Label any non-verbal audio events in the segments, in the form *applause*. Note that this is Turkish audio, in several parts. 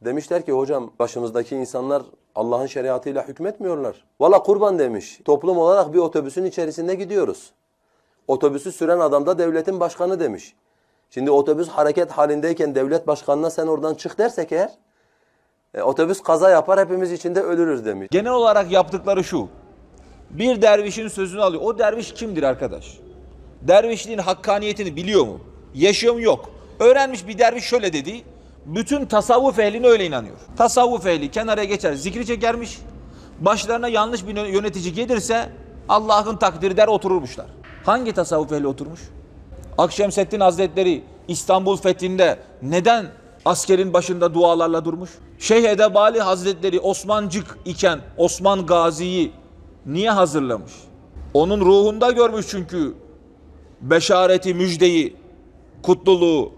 Demişler ki hocam başımızdaki insanlar Allah'ın şeriatıyla hükmetmiyorlar. Valla kurban demiş. Toplum olarak bir otobüsün içerisinde gidiyoruz. Otobüsü süren adam da devletin başkanı demiş. Şimdi otobüs hareket halindeyken devlet başkanına sen oradan çık dersek eğer e, otobüs kaza yapar hepimiz içinde ölürüz demiş. Genel olarak yaptıkları şu. Bir dervişin sözünü alıyor. O derviş kimdir arkadaş? Dervişliğin hakkaniyetini biliyor mu? Yaşıyor mu? Yok. Öğrenmiş bir derviş şöyle dedi. Bütün tasavvuf ehline öyle inanıyor. Tasavvuf ehli kenara geçer, zikri çekermiş. Başlarına yanlış bir yönetici gelirse Allah'ın takdiri der otururmuşlar. Hangi tasavvuf ehli oturmuş? Akşemseddin Hazretleri İstanbul fethinde neden askerin başında dualarla durmuş? Şeyh Edebali Hazretleri Osmancık iken Osman Gazi'yi niye hazırlamış? Onun ruhunda görmüş çünkü beşareti, müjdeyi, kutluluğu.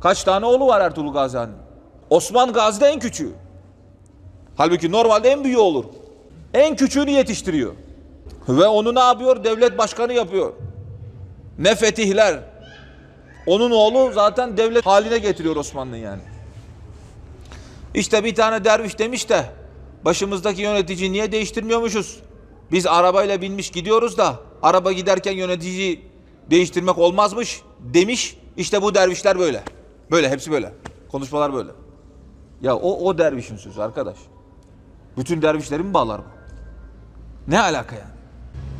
Kaç tane oğlu var Ertuğrul Gazi'nin? Osman Gazi de en küçüğü. Halbuki normalde en büyüğü olur. En küçüğünü yetiştiriyor. Ve onu ne yapıyor? Devlet başkanı yapıyor. Ne fetihler. Onun oğlu zaten devlet haline getiriyor Osmanlı yani. İşte bir tane derviş demiş de başımızdaki yönetici niye değiştirmiyormuşuz? Biz arabayla binmiş gidiyoruz da araba giderken yönetici değiştirmek olmazmış demiş. İşte bu dervişler böyle. Böyle hepsi böyle. Konuşmalar böyle. Ya o o dervişin sözü arkadaş. Bütün dervişleri mi bağlar bu? Ne alaka yani?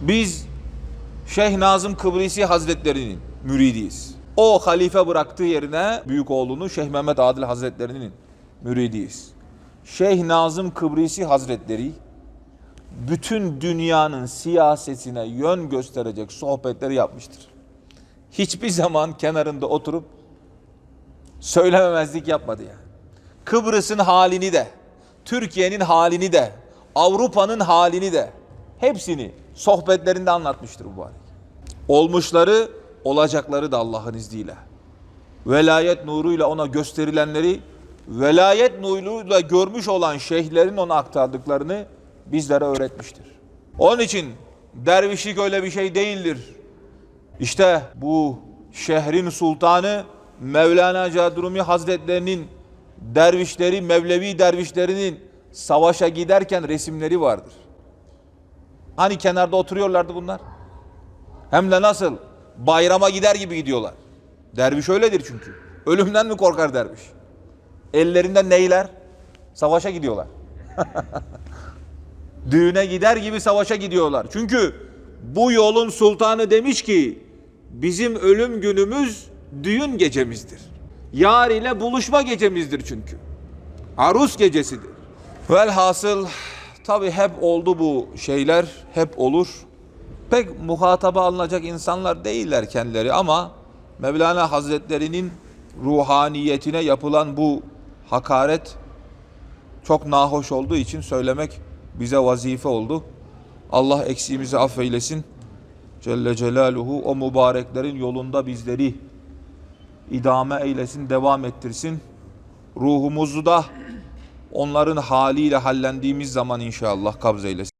Biz Şeyh Nazım Kıbrisi Hazretleri'nin müridiyiz. O halife bıraktığı yerine büyük oğlunu Şeyh Mehmet Adil Hazretleri'nin müridiyiz. Şeyh Nazım Kıbrisi Hazretleri bütün dünyanın siyasetine yön gösterecek sohbetleri yapmıştır. Hiçbir zaman kenarında oturup söylememezlik yapmadı yani. Kıbrıs'ın halini de, Türkiye'nin halini de, Avrupa'nın halini de hepsini sohbetlerinde anlatmıştır mübarek. Olmuşları, olacakları da Allah'ın izniyle. Velayet nuruyla ona gösterilenleri, velayet nuruyla görmüş olan şeyhlerin ona aktardıklarını bizlere öğretmiştir. Onun için dervişlik öyle bir şey değildir. İşte bu şehrin sultanı Mevlana Cadrumi Hazretlerinin dervişleri, Mevlevi dervişlerinin savaşa giderken resimleri vardır. Hani kenarda oturuyorlardı bunlar? Hem de nasıl? Bayrama gider gibi gidiyorlar. Derviş öyledir çünkü. Ölümden mi korkar derviş? Ellerinde neyler? Savaşa gidiyorlar. *laughs* Düğüne gider gibi savaşa gidiyorlar. Çünkü bu yolun sultanı demiş ki bizim ölüm günümüz düğün gecemizdir. Yar ile buluşma gecemizdir çünkü. Arus gecesidir. Velhasıl tabi hep oldu bu şeyler, hep olur. Pek muhataba alınacak insanlar değiller kendileri ama Mevlana Hazretleri'nin ruhaniyetine yapılan bu hakaret çok nahoş olduğu için söylemek bize vazife oldu. Allah eksiğimizi affeylesin. Celle Celaluhu o mübareklerin yolunda bizleri idame eylesin, devam ettirsin. Ruhumuzu da onların haliyle hallendiğimiz zaman inşallah kabz eylesin.